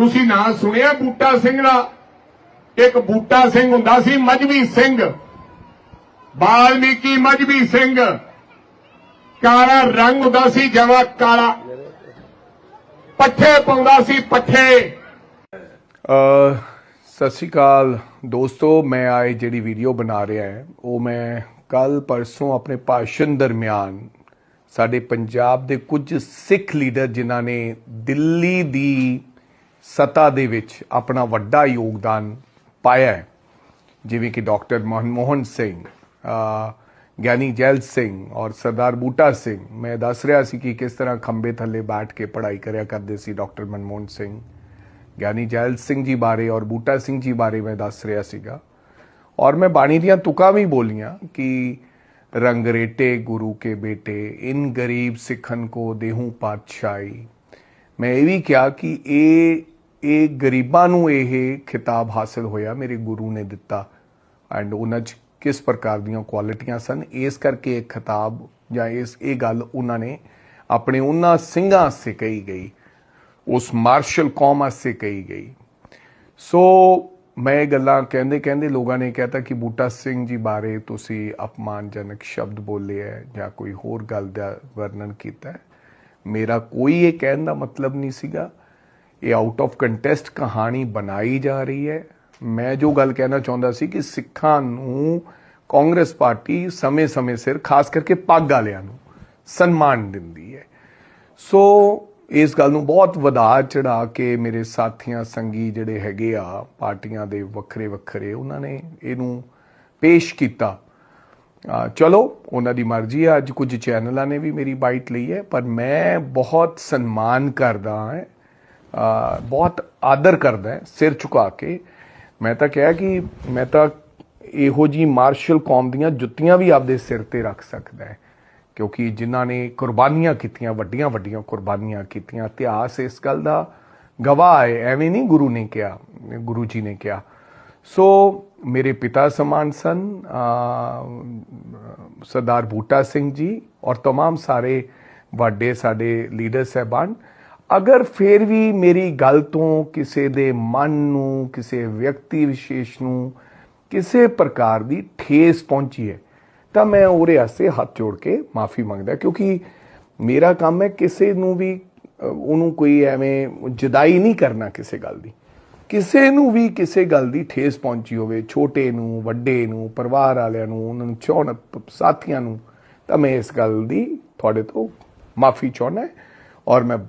ਤੁਸੀਂ ਨਾਂ ਸੁਣਿਆ ਬੂਟਾ ਸਿੰਘ ਦਾ? ਇੱਕ ਬੂਟਾ ਸਿੰਘ ਹੁੰਦਾ ਸੀ ਮਜਬੀ ਸਿੰਘ। ਬਾਲਮੀਕੀ ਮਜਬੀ ਸਿੰਘ। ਕਾਲਾ ਰੰਗ ਹੁੰਦਾ ਸੀ, ਜਮਾ ਕਾਲਾ। ਪੱਠੇ ਪਾਉਂਦਾ ਸੀ, ਪੱਠੇ। ਸਤਿ ਸ਼੍ਰੀ ਅਕਾਲ ਦੋਸਤੋ, ਮੈਂ ਆਏ ਜਿਹੜੀ ਵੀਡੀਓ ਬਣਾ ਰਿਹਾ ਹੈ, ਉਹ ਮੈਂ ਕੱਲ ਪਰਸੋਂ ਆਪਣੇ ਭਾਸ਼ਣ ਦਰਮਿਆਨ ਸਾਡੇ ਪੰਜਾਬ ਦੇ ਕੁਝ ਸਿੱਖ ਲੀਡਰ ਜਿਨ੍ਹਾਂ ਨੇ ਦਿੱਲੀ ਦੀ ਸਤਾ ਦੇ ਵਿੱਚ ਆਪਣਾ ਵੱਡਾ ਯੋਗਦਾਨ ਪਾਇਆ ਹੈ। ਜਿਵੇਂ ਕਿ ਡਾਕਟਰ ਮਨਮੋਹਨ ਸਿੰਘ ਅ, ਗਿਆਨੀ ਜੈਲ ਸਿੰਘ ਔਰ ਸਰਦਾਰ ਬੂਟਾ ਸਿੰਘ। ਮੈਂ ਦੱਸ ਰਿਹਾ ਸੀ ਕਿ ਕਿਸ ਤਰ੍ਹਾਂ ਖੰਬੇ ਥੱਲੇ ਬੈਠ ਕੇ ਪੜ੍ਹਾਈ ਕਰਿਆ ਕਰਦੇ ਸੀ ਡਾਕਟਰ ਮਨਮੋਹਨ ਸਿੰਘ। ਗਿਆਨੀ ਜੈਲ ਸਿੰਘ ਜੀ ਬਾਰੇ ਔਰ ਬੂਟਾ ਸਿੰਘ ਜੀ ਬਾਰੇ ਮੈਂ ਦੱਸ ਰਿਹਾ ਸੀਗਾ। ਔਰ ਮੈਂ ਬਾਣੀ ਦੀਆਂ ਤੁਕਾਂ ਵੀ ਬੋਲੀਆਂ ਕਿ ਰੰਗਰੇਟੇ ਗੁਰੂ ਕੇ ਬੇਟੇ ਇਨ ਗਰੀਬ ਸਿੱਖਨ ਕੋ ਦੇਹੂ ਪਾਤਸ਼ਾਹੀ। ਮੈਂ ਇਹ ਵੀ ਕਿਹਾ ਕਿ ਇਹ ਇਹ ਗਰੀਬਾਂ ਨੂੰ ਇਹ ਖਿਤਾਬ ਹਾਸਲ ਹੋਇਆ, ਮੇਰੇ ਗੁਰੂ ਨੇ ਦਿੱਤਾ। ਐਂਡ ਉਹਨਾਂ 'ਚ ਕਿਸ ਪ੍ਰਕਾਰ ਦੀਆਂ ਕੁਆਲਿਟੀਆਂ ਸਨ, ਇਸ ਕਰਕੇ ਇਹ ਖਿਤਾਬ ਜਾਂ ਇਸ, ਇਹ ਗੱਲ ਉਹਨਾਂ ਨੇ ਆਪਣੇ ਉਹਨਾਂ ਸਿੰਘਾਂ ਸੇ ਕਹੀ ਗਈ, ਉਸ ਮਾਰਸ਼ਲ ਕੌਮ ਸੇ ਕਹੀ ਗਈ। ਸੋ ਮੈਂ ਇਹ ਗੱਲਾਂ ਕਹਿੰਦੇ ਕਹਿੰਦੇ ਲੋਕਾਂ ਨੇ ਕਹਿਤਾ ਕਿ ਬੂਟਾ ਸਿੰਘ ਜੀ ਬਾਰੇ ਤੁਸੀਂ ਅਪਮਾਨਜਨਕ ਸ਼ਬਦ ਬੋਲੇ ਹੈ ਜਾਂ ਕੋਈ ਹੋਰ ਗੱਲ ਦਾ ਵਰਣਨ ਕੀਤਾ ਮੇਰਾ ਕੋਈ ਇਹ ਕਹਿਣ ਦਾ ਮਤਲਬ ਨਹੀਂ ਸੀਗਾ। ਇਹ ਆਊਟ ਆਫ ਕੰਟੈਸਟ ਕਹਾਣੀ ਬਣਾਈ ਜਾ ਰਹੀ ਹੈ। ਮੈਂ ਜੋ ਗੱਲ ਕਹਿਣਾ ਚਾਹੁੰਦਾ ਸੀ ਕਿ ਸਿੱਖਾਂ ਨੂੰ ਕਾਂਗਰਸ ਪਾਰਟੀ ਸਮੇਂ-ਸਮੇਂ ਸਿਰ, ਖਾਸ ਕਰਕੇ ਪੱਗ ਵਾਲਿਆਂ ਨੂੰ ਸਨਮਾਨ ਦਿੰਦੀ ਹੈ। ਸੋ ਇਸ ਗੱਲ ਨੂੰ ਬਹੁਤ ਵਧਾ ਚੜਾ ਕੇ ਮੇਰੇ ਸਾਥੀਆਂ, ਸੰਗੀ ਜਿਹੜੇ ਹੈਗੇ ਆ, ਪਾਰਟੀਆਂ ਦੇ ਵੱਖਰੇ ਵੱਖਰੇ ਉਹਨਾਂ ਨੇ ਇਹਨੂੰ ਪੇਸ਼ ਕੀਤਾ। ਚਲੋ, ਉਹਨਾਂ ਦੀ ਮਰਜ਼ੀ ਆ, ਅੱਜ ਕੁਝ ਚੈਨਲਾਂ ਨੇ ਵੀ ਮੇਰੀ ਬਾਈਟ ਲਈ ਹੈ, ਪਰ ਮੈਂ ਬਹੁਤ ਸਨਮਾਨ ਕਰਦਾ ਹਾਂ ਬਹੁਤ ਆਦਰ ਕਰਦਾ ਹਾਂ ਸਿਰ ਝੁਕਾ ਕੇ ਮੈਂ ਤਾਂ ਕਿਹਾ ਕਿ ਮੈਂ ਤਾਂ ਇਹੋ ਜੀ ਮਾਰਸ਼ਲ ਕੌਮ ਦੀਆਂ ਜੁੱਤੀਆਂ ਵੀ ਆਪਦੇ ਸਿਰ ਤੇ ਰੱਖ ਸਕਦਾ ਹੈ ਕਿਉਂਕਿ ਜਿਨ੍ਹਾਂ ਨੇ ਕੁਰਬਾਨੀਆਂ ਕੀਤੀਆਂ ਵੱਡੀਆਂ ਵੱਡੀਆਂ ਕੁਰਬਾਨੀਆਂ ਕੀਤੀਆਂ ਇਤਿਹਾਸ ਇਸ ਗੱਲ ਦਾ ਗਵਾਹ ਹੈ ਐਵੇਂ ਨਹੀਂ ਗੁਰੂ ਨੇ ਕਿਹਾ ਗੁਰੂ ਜੀ ਨੇ ਕਿਹਾ ਸੋ ਮੇਰੇ ਪਿਤਾ ਸਮਾਨ ਸਨ ਅਹ, ਸਰਦਾਰ ਬੂਟਾ ਸਿੰਘ ਜੀ ਔਰ तमाम ਸਾਰੇ ਵੱਡੇ ਸਾਡੇ ਲੀਡਰ ਸਹਿਬਾਨ ਅਗਰ ਫਿਰ ਵੀ ਮੇਰੀ ਗੱਲ ਤੋਂ ਕਿਸੇ ਦੇ ਮਨ ਨੂੰ, ਕਿਸੇ ਵਿਅਕਤੀ ਵਿਸ਼ੇਸ਼ ਨੂੰ ਕਿਸੇ ਪ੍ਰਕਾਰ ਦੀ ਠੇਸ ਪਹੁੰਚੀ ਹੈ, ਤਾਂ ਮੈਂ ਉਹਦੇ ਵਾਸਤੇ ਹੱਥ ਜੋੜ ਕੇ ਮਾਫੀ ਮੰਗਦਾ, ਕਿਉਂਕਿ ਮੇਰਾ ਕੰਮ ਹੈ ਕਿਸੇ ਨੂੰ ਵੀ ਉਹਨੂੰ ਕੋਈ ਐਵੇਂ ਜਦਾਈ ਨਹੀਂ ਕਰਨਾ ਕਿਸੇ ਗੱਲ ਦੀ। ਕਿਸੇ ਨੂੰ ਵੀ ਕਿਸੇ ਗੱਲ ਦੀ ਠੇਸ ਪਹੁੰਚੀ ਹੋਵੇ, ਛੋਟੇ ਨੂੰ, ਵੱਡੇ ਨੂੰ, ਪਰਿਵਾਰ ਵਾਲਿਆਂ ਨੂੰ, ਉਹਨਾਂ ਨੂੰ, ਚਾਹਣ ਸਾਥੀਆਂ ਨੂੰ, ਤਾਂ ਮੈਂ ਇਸ ਗੱਲ ਦੀ ਤੁਹਾਡੇ ਤੋਂ ਮਾਫੀ ਚਾਹੁੰਦਾ ਔਰ ਮੈਂ ਬਹੁਤ